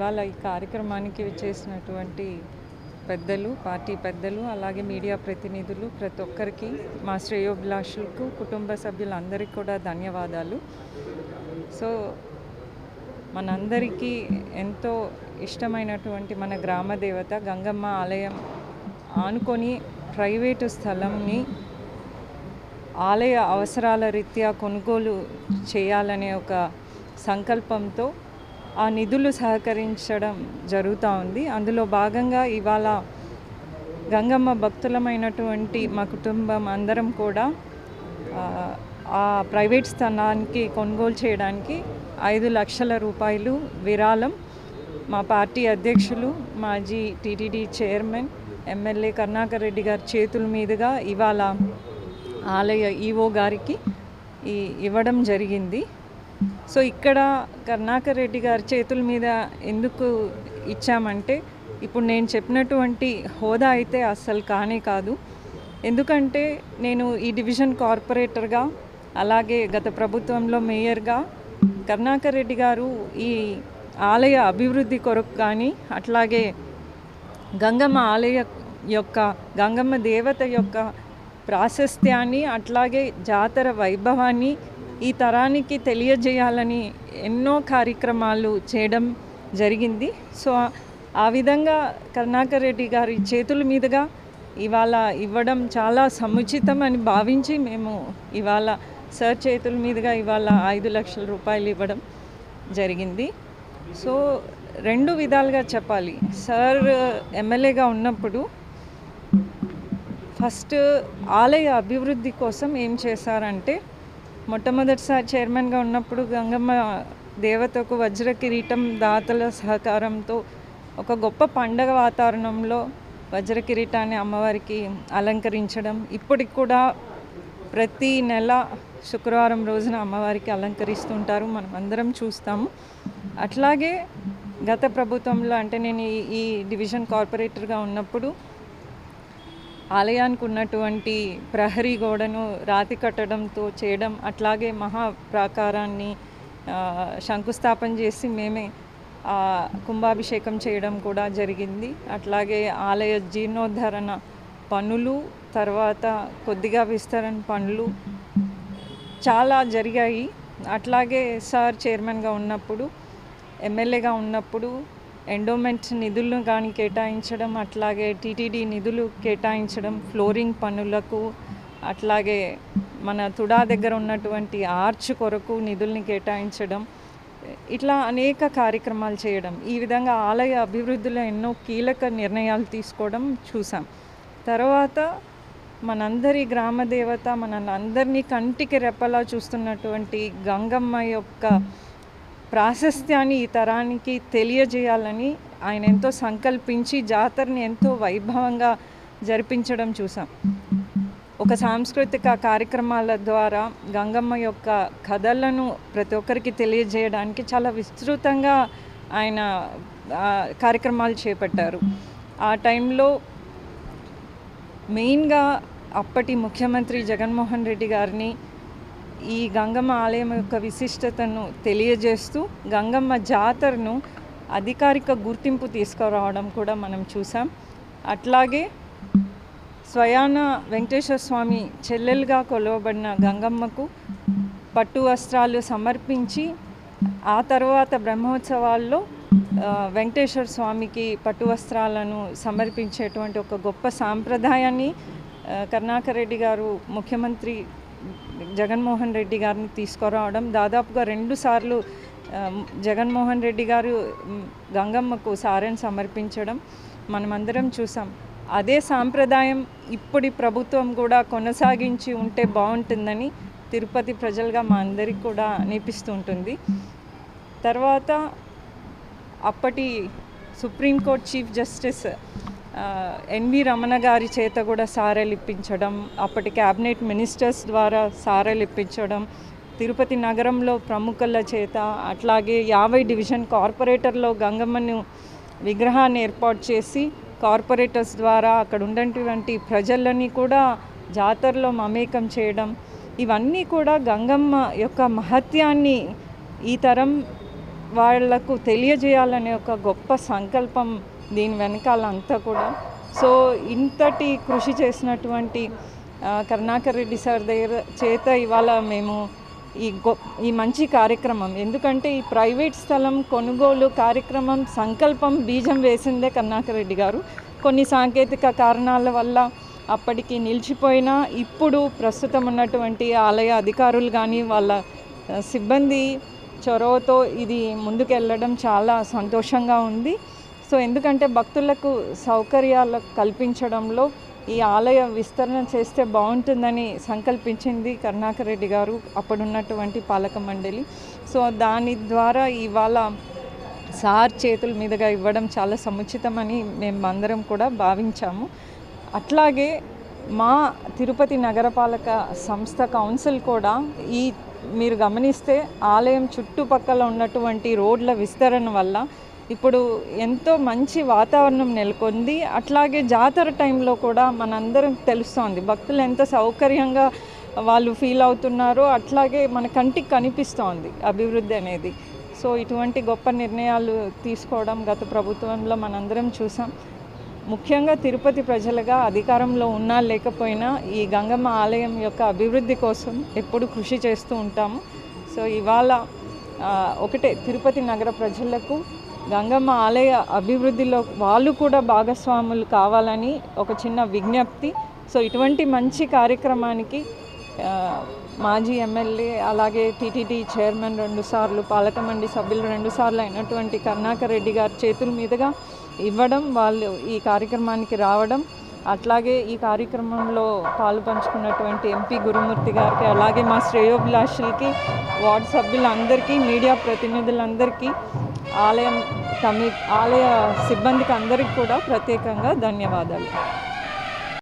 ఇవాళ ఈ కార్యక్రమానికి చేసినటువంటి పెద్దలు పార్టీ పెద్దలు అలాగే మీడియా ప్రతినిధులు ప్రతి ఒక్కరికి మా శ్రేయోభిలాషులకు కుటుంబ సభ్యులందరికీ కూడా ధన్యవాదాలు. సో మనందరికీ ఎంతో ఇష్టమైనటువంటి మన గ్రామ దేవత గంగమ్మ ఆలయం ఆనుకొని ప్రైవేటు స్థలంని ఆలయ అవసరాల రీత్యా కొనుగోలు చేయాలనే ఒక సంకల్పంతో ఆ నిధులు సహకరించడం జరుగుతూ ఉంది. అందులో భాగంగా ఇవాళ గంగమ్మ భక్తులమైనటువంటి మా కుటుంబం అందరం కూడా ఆ, ప్రైవేట్ స్థానానికి కొనుగోలు చేయడానికి ఐదు లక్షల రూపాయలు విరాళం మా పార్టీ అధ్యక్షులు మాజీ TTD chairman MLA Karunakar Reddy గారి చేతుల మీదుగా ఇవాళ ఆలయ ఈఓ గారికి ఇవ్వడం జరిగింది. సో ఇక్కడ కర్ణాకర్ రెడ్డి గారి చేతుల మీద ఎందుకు ఇచ్చామంటే ఇప్పుడు నేను చెప్పినటువంటి హోదా అయితే అస్సలు కానే కాదు. ఎందుకంటే నేను ఈ డివిజన్ కార్పొరేటర్గా అలాగే గత ప్రభుత్వంలో మేయర్గా కరుణాకర్ రెడ్డి గారు ఈ ఆలయ అభివృద్ధి కొరకు కానీ అట్లాగే గంగమ్మ ఆలయ యొక్క గంగమ్మ దేవత యొక్క ప్రాశస్త్యాన్ని అట్లాగే జాతర వైభవాన్ని ఈ తరానికి తెలియజేయాలని ఎన్నో కార్యక్రమాలు చేయడం జరిగింది. సో ఆ విధంగా కరుణాకర్ రెడ్డి గారి చేతుల మీదుగా ఇవాళ ఇవ్వడం చాలా సముచితం అని భావించి మేము ఇవాళ సార్ చేతుల మీదుగా ఇవాళ ఐదు లక్షల రూపాయలు ఇవ్వడం జరిగింది. సో రెండు విధాలుగా చెప్పాలి. సార్ ఎమ్మెల్యేగా ఉన్నప్పుడు ఫస్ట్ ఆలయ అభివృద్ధి కోసం ఏం చేశారంటే మొట్టమొదటిసారి చైర్మన్గా ఉన్నప్పుడు గంగమ్మ దేవతకు వజ్ర కిరీటం దాతల సహకారంతో ఒక గొప్ప పండగ వాతావరణంలో వజ్ర కిరీటాన్ని అమ్మవారికి అలంకరించడం ఇప్పటికి కూడా ప్రతి నెల శుక్రవారం రోజున అమ్మవారికి అలంకరిస్తుంటారు. మనం అందరం చూస్తాము. అట్లాగే గత ప్రభుత్వంలో అంటే నేను ఈ- డివిజన్ కార్పొరేటర్గా ఉన్నప్పుడు ఆలయానికి ఉన్నటువంటి ప్రహరీ గోడను రాతి కట్టడంతో చేయడం అట్లాగే మహా ప్రాకారాన్ని శంకుస్థాపన చేసి మేమే కుంభాభిషేకం చేయడం కూడా జరిగింది. అట్లాగే ఆలయ జీర్ణోద్ధరణ పనులు తర్వాత కొద్దిగా విస్తరణ పనులు చాలా జరిగాయి. అట్లాగే సార్ చైర్మన్గా ఉన్నప్పుడు ఎమ్మెల్యేగా ఉన్నప్పుడు ఎండోమెంట్ నిధులను కానీ కేటాయించడం అట్లాగే టీటీడీ నిధులు కేటాయించడం ఫ్లోరింగ్ పనులకు అట్లాగే మన తుడా దగ్గర ఉన్నటువంటి ఆర్చ్ కొరకు నిధుల్ని కేటాయించడం ఇట్లా అనేక కార్యక్రమాలు చేయడం. ఈ విధంగా ఆలయ అభివృద్ధిలో ఎన్నో కీలక నిర్ణయాలు తీసుకోవడం చూసాం. తర్వాత మనందరి గ్రామ దేవత మన కంటికి రెప్పలా చూస్తున్నటువంటి గంగమ్మ యొక్క ప్రాశస్త్యాన్ని ఈ తరానికి తెలియజేయాలని ఆయన ఎంతో సంకల్పించి జాతరని ఎంతో వైభవంగా జరిపించడం చూసాం. ఒక సాంస్కృతిక కార్యక్రమాల ద్వారా గంగమ్మ యొక్క కథలను ప్రతి ఒక్కరికి తెలియజేయడానికి చాలా విస్తృతంగా ఆయన కార్యక్రమాలు చేపట్టారు. ఆ టైంలో మెయిన్గా అప్పటి ముఖ్యమంత్రి జగన్మోహన్ రెడ్డి గారిని ఈ గంగమ్మ ఆలయం యొక్క విశిష్టతను తెలియజేస్తూ గంగమ్మ జాతరను అధికారిక గుర్తింపు తీసుకురావడం కూడా మనం చూసాం. అట్లాగే స్వయాన వెంకటేశ్వర స్వామి చెల్లెలుగా కొలవబడిన గంగమ్మకు పట్టు వస్త్రాలు సమర్పించి ఆ తర్వాత బ్రహ్మోత్సవాల్లో వెంకటేశ్వర స్వామికి పట్టు వస్త్రాలను సమర్పించేటువంటి ఒక గొప్ప సాంప్రదాయాన్ని కరుణాకర్ రెడ్డి గారు ముఖ్యమంత్రి జగన్మోహన్ రెడ్డి గారిని తీసుకురావడం దాదాపుగా రెండు సార్లు జగన్మోహన్ రెడ్డి గారు గంగమ్మకు సారని సమర్పించడం మనమందరం చూసాం. అదే సాంప్రదాయం ఇప్పటి ప్రభుత్వం కూడా కొనసాగించి ఉంటే బాగుంటుందని తిరుపతి ప్రజలుగా మా అందరికి కూడా అనిపిస్తూ ఉంటుంది తర్వాత అప్పటి supreme court chief justice N V Ramana గారి చేత కూడా సారెలు ఇప్పించడం అప్పటి క్యాబినెట్ మినిస్టర్స్ ద్వారా సారెలు ఇప్పించడం తిరుపతి నగరంలో ప్రముఖుల చేత అట్లాగే యాభై డివిజన్ కార్పొరేటర్లో గంగమ్మను విగ్రహాన్ని ఏర్పాటు చేసి కార్పొరేటర్స్ ద్వారా అక్కడ ఉన్నటువంటి ప్రజలని కూడా జాతరలో మమేకం చేయడం ఇవన్నీ కూడా గంగమ్మ యొక్క మహత్యాన్ని ఈ తరం వాళ్ళకు తెలియజేయాలనే ఒక గొప్ప సంకల్పం దీని వెనకాల అంతా కూడా. సో ఇంతటి కృషి చేసినటువంటి కరుణాకర్ రెడ్డి సార్ దగ్గర చేత ఇవాళ మేము ఈ గొ ఈ మంచి కార్యక్రమం. ఎందుకంటే ఈ ప్రైవేట్ స్థలం కొనుగోలు కార్యక్రమం సంకల్పం బీజం వేసిందే కరుణాకర్ రెడ్డి గారు. కొన్ని సాంకేతిక కారణాల వల్ల అప్పటికి నిలిచిపోయినా ఇప్పుడు ప్రస్తుతం ఉన్నటువంటి ఆలయ అధికారులు కానీ వాళ్ళ సిబ్బంది చొరవతో ఇది ముందుకెళ్ళడం చాలా సంతోషంగా ఉంది. సో ఎందుకంటే భక్తులకు సౌకర్యాలు కల్పించడంలో ఈ ఆలయ విస్తరణ చేస్తే బాగుంటుందని సంకల్పించింది కరుణాకర్ రెడ్డి గారు అప్పుడున్నటువంటి పాలక మండలి. సో దాని ద్వారా ఇవాళ సార్ చేతుల మీదుగా ఇవ్వడం చాలా సముచితమని మేము అందరం కూడా భావించాము. అట్లాగే మా తిరుపతి నగరపాలక సంస్థ కౌన్సిల్ కూడా ఈ మీరు గమనిస్తే ఆలయం చుట్టుపక్కల ఉన్నటువంటి రోడ్ల విస్తరణ వల్ల ఇప్పుడు ఎంతో మంచి వాతావరణం నెలకొంది. అట్లాగే జాతర టైంలో కూడా మనందరం తెలుస్తోంది. భక్తులు ఎంత సౌకర్యంగా వాళ్ళు ఫీల్ అవుతున్నారో అట్లాగే మన కంటికి కనిపిస్తోంది అభివృద్ధి అనేది. సో ఇటువంటి గొప్ప నిర్ణయాలు తీసుకోవడం గత ప్రభుత్వంలో మనందరం చూసాం. ముఖ్యంగా తిరుపతి ప్రజలుగా అధికారంలో ఉన్నా లేకపోయినా ఈ గంగమ్మ ఆలయం యొక్క అభివృద్ధి కోసం ఎప్పుడు కృషి చేస్తూ ఉంటాము. సో ఇవాళ ఒకటే తిరుపతి నగర ప్రజలకు గంగమ్మ ఆలయ అభివృద్ధిలో వాళ్ళు కూడా భాగస్వాములు కావాలని ఒక చిన్న విజ్ఞప్తి. సో ఇటువంటి మంచి కార్యక్రమానికి మాజీ ఎమ్మెల్యే అలాగే టీటీడీ చైర్మన్ రెండుసార్లు పాలక మండలి సభ్యులు రెండుసార్లు అయినటువంటి కర్ణాకర్ రెడ్డి గారి చేతుల మీదుగా ఇవ్వడం వాళ్ళు ఈ కార్యక్రమానికి రావడం అట్లాగే ఈ కార్యక్రమంలో పాలు పంచుకున్నటువంటి ఎంపీ గురుమూర్తి గారికి అలాగే మా శ్రేయోభిలాషులకి వార్డు సభ్యులందరికీ మీడియా ప్రతినిధులందరికీ ఆలయం కమి ఆలయ సిబ్బందికి అందరికీ కూడా ప్రత్యేకంగా ధన్యవాదాలు.